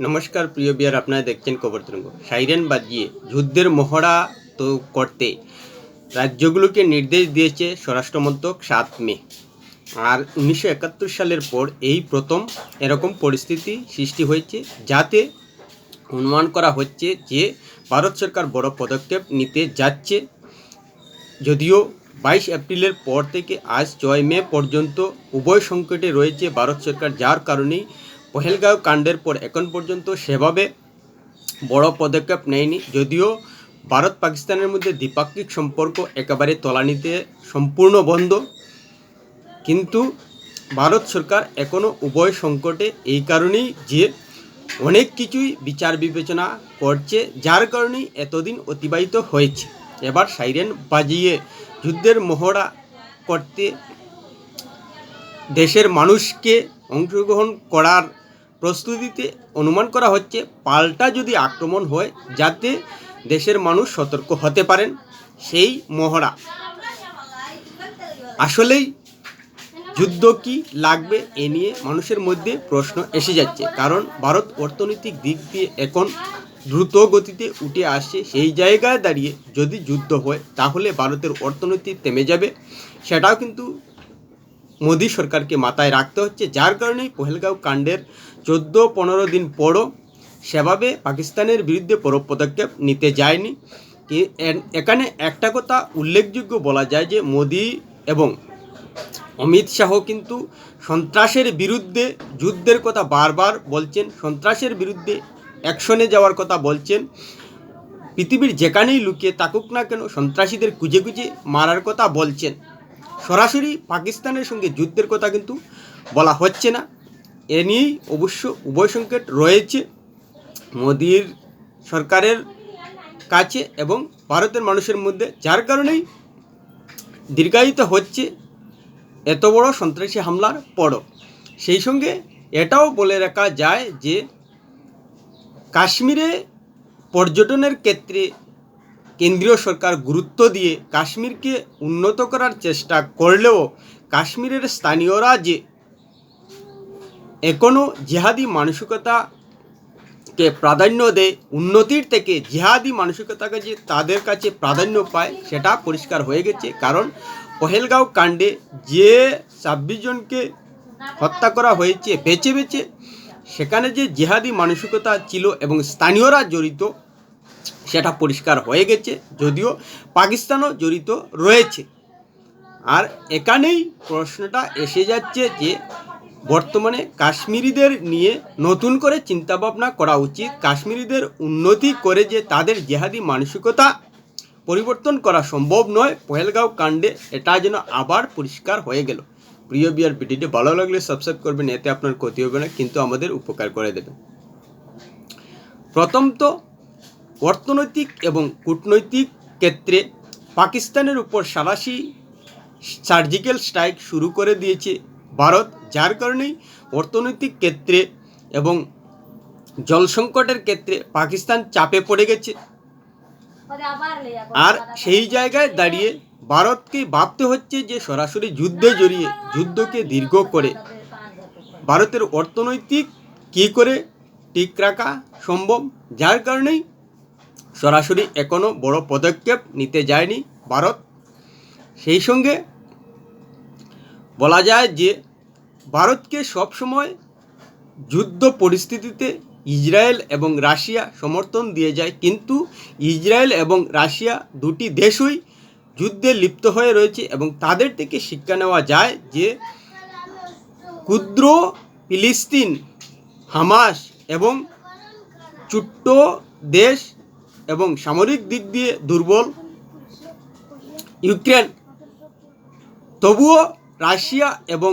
নমস্কার, প্রিয় বিয়ার, আপনারা দেখছেন খবর তরঙ্গ। সাইরেন বাজিয়ে যুদ্ধের মহড়া তো করতে রাজ্যগুলোকে নির্দেশ দিয়েছে স্বরাষ্ট্রমন্ত্রক সাত মে। আর উনিশশো একাত্তর সালের পর এই প্রথম এরকম পরিস্থিতি সৃষ্টি হয়েছে, যাতে অনুমান করা হচ্ছে যে ভারত সরকার বড় পদক্ষেপ নিতে যাচ্ছে। যদিও বাইশ এপ্রিলের পর থেকে আজ ছয় মে পর্যন্ত উভয় সংকটে রয়েছে ভারত সরকার, যার কারণেই পহেলগাঁও কাণ্ডের পর এখন পর্যন্ত সেভাবে বড় পদক্ষেপ নেয়নি। যদিও ভারত পাকিস্তানের মধ্যে দ্বিপাক্ষিক সম্পর্ক একেবারে তলানিতে সম্পূর্ণ বন্ধ। কিন্তু ভারত সরকার এখনও উভয় সংকটে এই কারণেই যে অনেক কিছুই বিচার বিবেচনা করছে, যার কারণেই এতদিন অতিবাহিত হয়েছে। এবার সাইরেন বাজিয়ে যুদ্ধের মহড়া করতে দেশের মানুষকে অংশগ্রহণ করার প্রস্তুতিতে অনুমান করা হচ্ছে পাল্টা যদি আক্রমণ হয় যাতে দেশের মানুষ সতর্ক হতে পারেন। সেই মহড়া। আসলেই যুদ্ধ কি লাগবে এ নিয়ে মানুষের মধ্যে প্রশ্ন এসে যাচ্ছে। কারণ ভারত অর্থনৈতিক দিক দিয়ে এখন দ্রুত গতিতে উঠে আসছে। সেই জায়গায় দাঁড়িয়ে যদি যুদ্ধ হয়, তাহলে ভারতের অর্থনীতি থেমে যাবে। সেটাও কিন্তু মোদী সরকারকে মাথায় রাখতে হচ্ছে, যার কারণেই পহেলগাঁও কাণ্ডের চোদ্দ পনেরো দিন পরও সেভাবে পাকিস্তানের বিরুদ্ধে বড় পদক্ষেপ নিতে যায়নি। এখানে একটা কথা উল্লেখযোগ্য বলা যায় যে, মোদী এবং অমিত শাহ কিন্তু সন্ত্রাসের বিরুদ্ধে যুদ্ধের কথা বারবার বলছেন, সন্ত্রাসের বিরুদ্ধে অ্যাকশনে যাওয়ার কথা বলছেন। পৃথিবীর যেখানেই লুকিয়ে থাকুক না কেন, সন্ত্রাসীদের খুঁজে খুঁজে মারার কথা বলছেন। সরাসরি পাকিস্তানের সঙ্গে যুদ্ধের কথা কিন্তু বলা হচ্ছে না। এ নিয়েই অবশ্য উভয় সংকট রয়েছে। মোদির সরকারের কাছে এবং ভারতের মানুষের মধ্যে, যার কারণেই দীর্ঘায়িত হচ্ছে এত বড় সন্ত্রাসী হামলার পরও। সেই সঙ্গে এটাও বলে রাখা যায় যে, কাশ্মীরে পর্যটনের ক্ষেত্রে কেন্দ্রীয় সরকার গুরুত্ব দিয়ে কাশ্মীরকে উন্নত করার চেষ্টা করলেও কাশ্মীরের স্থানীয়রা যে এখনও জিহাদি মানসিকতাকে প্রাধান্য দেয়, উন্নতির থেকে জিহাদি মানসিকতাকে যে তাদের কাছে প্রাধান্য পায় সেটা পরিষ্কার হয়ে গেছে। কারণ পহেলগাঁও কাণ্ডে যে ছাব্বিশ জনকে হত্যা করা হয়েছে, বেছে বেছে সেখানে যে জিহাদি মানসিকতা ছিল এবং স্থানীয়রা জড়িত সেটা পরিষ্কার হয়ে গেছে, যদিও পাকিস্তানও জড়িত রয়েছে। আর এখানেই প্রশ্নটা এসে যাচ্ছে যে, বর্তমানে কাশ্মীরিদের নিয়ে নতুন করে চিন্তাভাবনা করা উচিত, কাশ্মীরিদের উন্নতি করে যে তাদের জেহাদি মানসিকতা পরিবর্তন করা সম্ভব নয়, পহেলগাঁও কাণ্ডে এটা যেন আবার পরিষ্কার হয়ে গেল। প্রিয় বিয়ার ভিডিওটি ভালো লাগলে সাবস্ক্রাইব করবেন, এতে আপনার ক্ষতি হবে না, কিন্তু আমাদের উপকার করে দেবে। প্রথম তো অর্থনৈতিক এবং কূটনৈতিক ক্ষেত্রে পাকিস্তানের উপর সারাশি সার্জিক্যাল স্ট্রাইক শুরু করে দিয়েছে ভারত, যার কারণেই অর্থনৈতিক ক্ষেত্রে এবং জল সংকটের ক্ষেত্রে পাকিস্তান চাপে পড়ে গেছে। আর সেই জায়গায় দাঁড়িয়ে ভারতকে ভাবতে হচ্ছে যে সরাসরি যুদ্ধে জড়িয়ে, যুদ্ধকে দীর্ঘ করে ভারতের অর্থনৈতিক কী করে ঠিক রাখা সম্ভব? যার কারণেই সরাসরি এখনও বড় পদক্ষেপ নিতে যায়নি ভারত। সেই সঙ্গে বলা যায় যে ভারতকে সবসময় যুদ্ধ পরিস্থিতিতে ইসরায়েল এবং রাশিয়া সমর্থন দিয়ে যায়। কিন্তু ইসরায়েল এবং রাশিয়া দুটি দেশই যুদ্ধে লিপ্ত হয়ে রয়েছে এবং তাদের থেকে শিক্ষা নেওয়া যায় যে ক্ষুদ্র ফিলিস্তিন, হামাস এবং ছোট্ট দেশ এবং সামরিক দিক দিয়ে দুর্বল ইউক্রেন। তবুও রাশিয়া এবং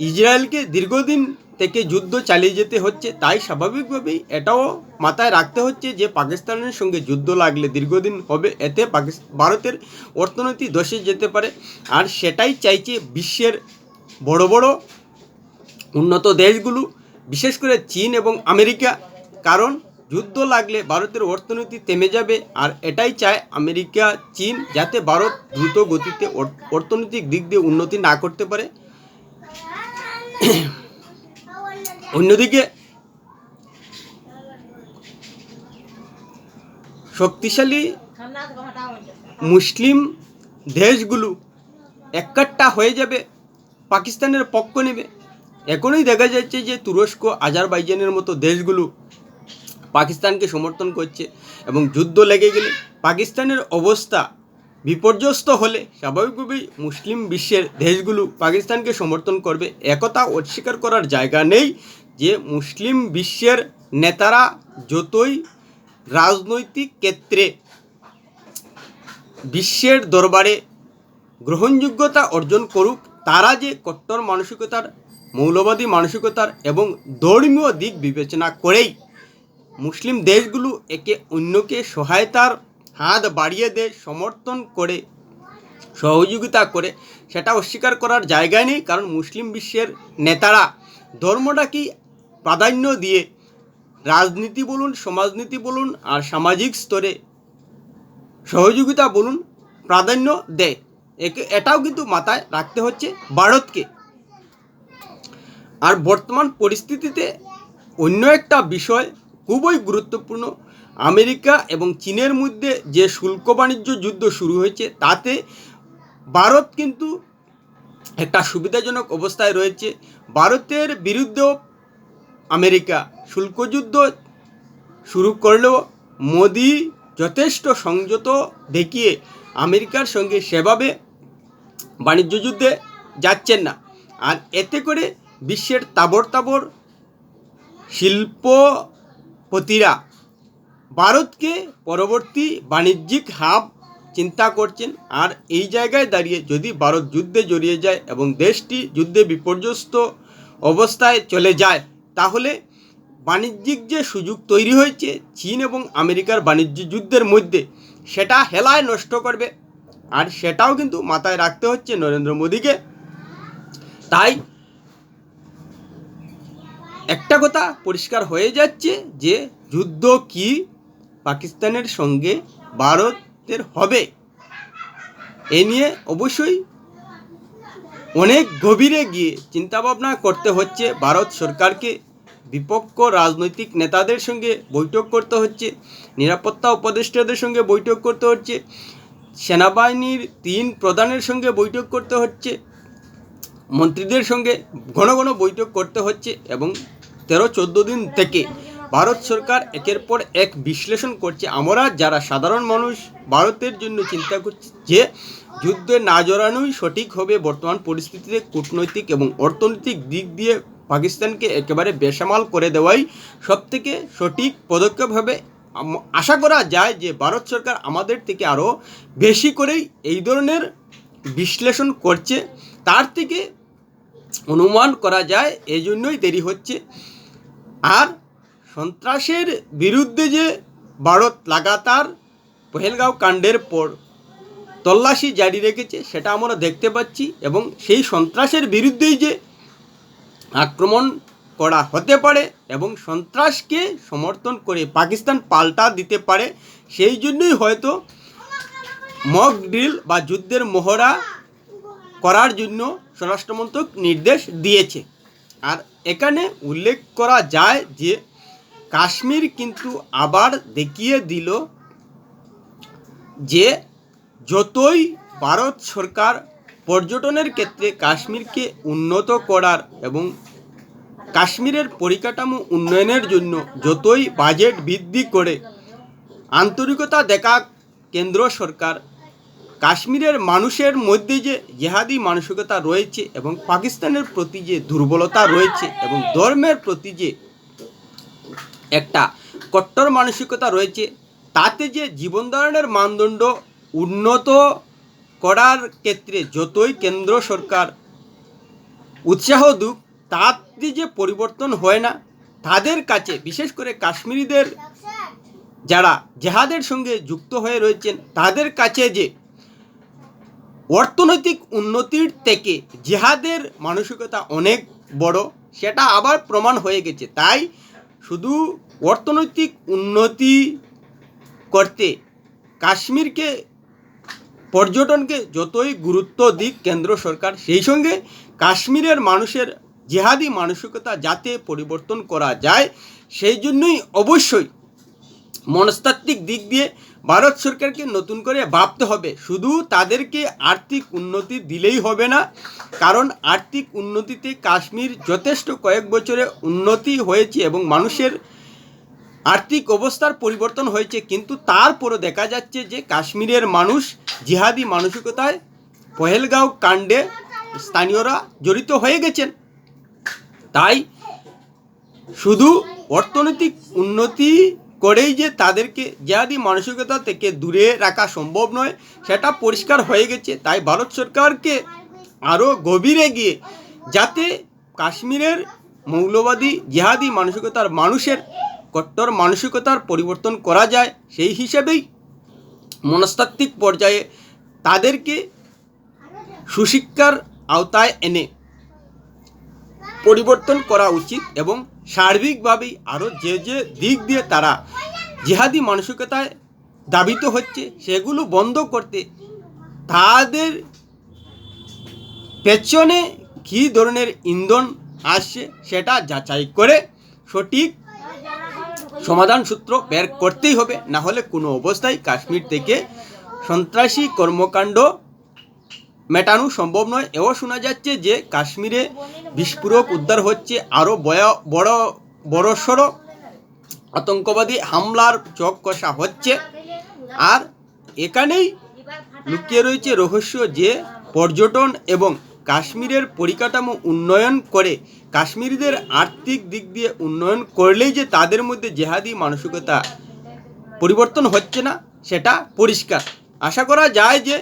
ইসরায়েলকে দীর্ঘদিন থেকে যুদ্ধ চালিয়ে যেতে হচ্ছে, তাই স্বাভাবিকভাবেই এটাও মাথায় রাখতে হচ্ছে যে পাকিস্তানের সঙ্গে যুদ্ধ লাগলে দীর্ঘদিন হবে, এতে পাকিস্তান ভারতের অর্থনীতি ধসে যেতে পারে। আর সেটাই চাইছে বিশ্বের বড় বড় উন্নত দেশগুলো, বিশেষ করে চীন এবং আমেরিকা। কারণ যুদ্ধ লাগলে ভারতের অর্থনীতি থেমে যাবে, আর এটাই চায় আমেরিকা, চীন যাতে ভারত দ্রুত গতিতে অর্থনৈতিক দিক দিয়ে উন্নতি না করতে পারে। অন্যদিকে, শক্তিশালী মুসলিম দেশগুলো একাট্টা হয়ে যাবে, পাকিস্তানের পক্ষ নেবে। এখনই দেখা যাচ্ছে যে তুরস্ক, আজারবাইজানের মতো দেশগুলো পাকিস্তানকে সমর্থন করছে এবং যুদ্ধ লেগে গেলে পাকিস্তানের অবস্থা বিপর্যস্ত হলে স্বাভাবিকভাবেই মুসলিম বিশ্বের দেশগুলো পাকিস্তানকে সমর্থন করবে। একথা অস্বীকার করার জায়গা নেই যে মুসলিম বিশ্বের নেতারা যতই রাজনৈতিক ক্ষেত্রে বিশ্বের দরবারে গ্রহণযোগ্যতা অর্জন করুক, তারা যে কট্টর মানসিকতার, মৌলবাদী মানসিকতার এবং ধর্মীয় দিক বিবেচনা করেই মুসলিম দেশগুলো একে অন্যকে সহায়তার হাত বাড়িয়ে দেয়, সমর্থন করে, সহযোগিতা করে। সেটা অস্বীকার করার জায়গায় নেই, কারণ মুসলিম বিশ্বের নেতারা ধর্মটাকেই প্রাধান্য দিয়ে রাজনীতি বলুন, সমাজনীতি বলুন আর সামাজিক স্তরে সহযোগিতা বলুন প্রাধান্য দেয়। একে, এটাও কিন্তু মাথায় রাখতে হচ্ছে ভারতকে। আর বর্তমান পরিস্থিতিতে অন্য একটা বিষয় খুবই গুরুত্বপূর্ণ। আমেরিকা এবং চীনের মধ্যে যে শুল্ক বাণিজ্য যুদ্ধ শুরু হয়েছে, তাতে ভারত কিন্তু একটা সুবিধাজনক অবস্থায় রয়েছে। ভারতের বিরুদ্ধেও আমেরিকা শুল্কযুদ্ধ শুরু করলেও মোদি যথেষ্ট সংযত দেখিয়ে আমেরিকার সঙ্গে সেভাবে বাণিজ্য যুদ্ধে যাচ্ছেন না। আর এতে করে বিশ্বের তাবর তাবর শিল্পপতিরা ভারতকে পরবর্তী বাণিজ্যিক হাব চিন্তা করছেন। আর এই জায়গায় দাঁড়িয়ে যদি ভারত যুদ্ধে জড়িয়ে যায় এবং দেশটি যুদ্ধে বিপর্যস্ত অবস্থায় চলে যায়, তাহলে বাণিজ্যিক যে সুযোগ তৈরি হয়েছে চীন এবং আমেরিকার বাণিজ্য যুদ্ধের মধ্যে, সেটা হেলায় নষ্ট করবে। আর সেটাও কিন্তু মাথায় রাখতে হচ্ছে নরেন্দ্র মোদীকে। তাই একটা কথা পরিষ্কার হয়ে যাচ্ছে যে যুদ্ধ কি পাকিস্তানের সঙ্গে ভারতের হবে? এ নিয়ে অবশ্যই অনেক গভীরে গিয়ে চিন্তাভাবনা করতে হচ্ছে। ভারত সরকারকে বিপক্ষ রাজনৈতিক নেতাদের সঙ্গে বৈঠক করতে হচ্ছে, নিরাপত্তা উপদেষ্টাদের সঙ্গে বৈঠক করতে হচ্ছে, সেনাবাহিনীর তিন প্রধানের সঙ্গে বৈঠক করতে হচ্ছে, মন্ত্রীদের সঙ্গে ঘন ঘন বৈঠক করতে হচ্ছে এবং তেরো চোদ্দ দিন থেকে ভারত সরকার একের পর এক বিশ্লেষণ করছে। আমরা যারা সাধারণ মানুষ, ভারতের জন্য চিন্তা করছি যে যুদ্ধে না জড়ানোই সঠিক হবে। বর্তমান পরিস্থিতিতে কূটনৈতিক এবং অর্থনৈতিক দিক দিয়ে পাকিস্তানকে একেবারে বেসামাল করে দেওয়াই সবথেকে সঠিক পদক্ষেপ হবে। আশা করা যায় যে ভারত সরকার আমাদের থেকে আরও বেশি করেই এই ধরনের বিশ্লেষণ করছে। তার থেকে অনুমান করা যায় এই জন্যই দেরি হচ্ছে। আর সন্ত্রাসের বিরুদ্ধে যে ভারত লাগাতার পহেলগাঁও কাণ্ডের পর তল্লাশি জারি রেখেছে, সেটা আমরা দেখতে পাচ্ছি এবং সেই সন্ত্রাসের বিরুদ্ধেই যে আক্রমণ করা হতে পারে এবং সন্ত্রাসকে সমর্থন করে পাকিস্তান পাল্টা দিতে পারে, সেই জন্যই হয়তো মক ড্রিল বা যুদ্ধের মহড়া করার জন্য স্বরাষ্ট্রমন্ত্রক নির্দেশ দিয়েছে। আর এখানে উল্লেখ করা যায় যে কাশ্মীর কিন্তু আবার দেখিয়ে দিল যে যতই ভারত সরকার পর্যটনের ক্ষেত্রে কাশ্মীরকে উন্নত করার এবং কাশ্মীরের পরিকাঠামো উন্নয়নের জন্য যতই বাজেট বৃদ্ধি করে, আন্তরিকতা দেখা কেন্দ্র সরকার কাশ্মীরের মানুষের মধ্যে যে জেহাদি মানসিকতা রয়েছে এবং পাকিস্তানের প্রতি যে দুর্বলতা রয়েছে এবং ধর্মের প্রতি যে একটা কট্টর মানসিকতা রয়েছে, তাতে যে জীবন ধারণের মানদণ্ড উন্নত করার ক্ষেত্রে যতই কেন্দ্র সরকার উৎসাহ দুক, তাতে যে পরিবর্তন হয় না, তাদের কাছে, বিশেষ করে কাশ্মীরিদের যারা জেহাদের সঙ্গে যুক্ত হয়ে রয়েছেন, তাদের কাছে যে অর্থনৈতিক উন্নতির থেকে জেহাদের মানসিকতা অনেক বড়, সেটা আবার প্রমাণ হয়ে গেছে। তাই শুধু অর্থনৈতিক উন্নতি করতে কাশ্মীরকে, পর্যটনকে যতই গুরুত্ব দিক কেন্দ্র সরকার, সেই সঙ্গে কাশ্মীরের মানুষের জেহাদি মানসিকতা যাতে পরিবর্তন করা যায়, সেই জন্যই অবশ্যই মনস্তাত্ত্বিক দিক দিয়ে ভারত সরকারকে নতুন করে ভাবতে হবে। শুধু তাদেরকে আর্থিক উন্নতি দিলেই হবে না, কারণ আর্থিক উন্নতিতে কাশ্মীর যথেষ্ট কয়েক বছরে উন্নতি হয়েছে এবং মানুষের আর্থিক অবস্থার পরিবর্তন হয়েছে। কিন্তু তারপরও দেখা যাচ্ছে যে কাশ্মীরের মানুষ জিহাদি মানসিকতায় পহেলগাঁও কাণ্ডে স্থানীয়রা জড়িত হয়ে গেছেন। তাই শুধু অর্থনৈতিক উন্নতি করেই যে তাদেরকে জিহাদি মানসিকতা থেকে দূরে রাখা সম্ভব নয়, সেটা পরিষ্কার হয়ে গেছে। তাই ভারত সরকারকে আরও গভীরে গিয়ে যাতে কাশ্মীরের মৌলবাদী জিহাদি মানসিকতার মানুষের কট্টর মানসিকতার পরিবর্তন করা যায়, সেই হিসেবেই মনস্তাত্ত্বিক পর্যায়ে তাদেরকে সুশিক্ষার আওতায় এনে পরিবর্তন করা উচিত এবং সার্বিকভাবেই আরও যে যে দিক দিয়ে তারা জিহাদি মানসিকতায় দাবিত হচ্ছে, সেগুলো বন্ধ করতে তাদের পেছনে কী ধরনের ইন্ধন আসছে সেটা যাচাই করে সঠিক সমাধান সূত্র বের করতেই হবে, না হলে কোনো অবস্থায় কাশ্মীর থেকে সন্ত্রাসী কর্মকাণ্ড মেটানো সম্ভব নয়। এও শোনা যাচ্ছে যে কাশ্মীরে বিস্ফোরক উদ্ধার হচ্ছে আরও বড় বড় বড়সড় আতঙ্কবাদী হামলার চোখ কষা হচ্ছে। আর এখানেই লুকিয়ে রয়েছে রহস্য যে পর্যটন এবং কাশ্মীরের পরিকাঠামো উন্নয়ন করে, কাশ্মীরিদের আর্থিক দিক দিয়ে উন্নয়ন করলেই যে তাদের মধ্যে জেহাদি মানসিকতা পরিবর্তন হচ্ছে না, সেটা পরিষ্কার। আশা করা যায় যে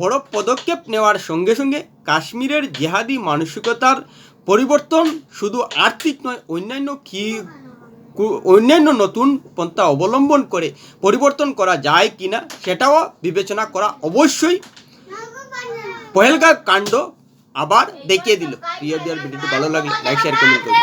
বড় পদক্ষেপ নেওয়ার সঙ্গে সঙ্গে কাশ্মীরের জেহাদি মানসিকতার পরিবর্তন শুধু আর্থিক নয়, অন্যান্য কি অন্যান্য নতুন পন্থা অবলম্বন করে পরিবর্তন করা যায় কিনা সেটাও বিবেচনা করা অবশ্যই। পহেলগা কাণ্ড আবার দেখিয়ে দিল। প্রিয় ভিডিওটি ভালো লাগলে লাইক শেয়ার কমেন্ট করবেন।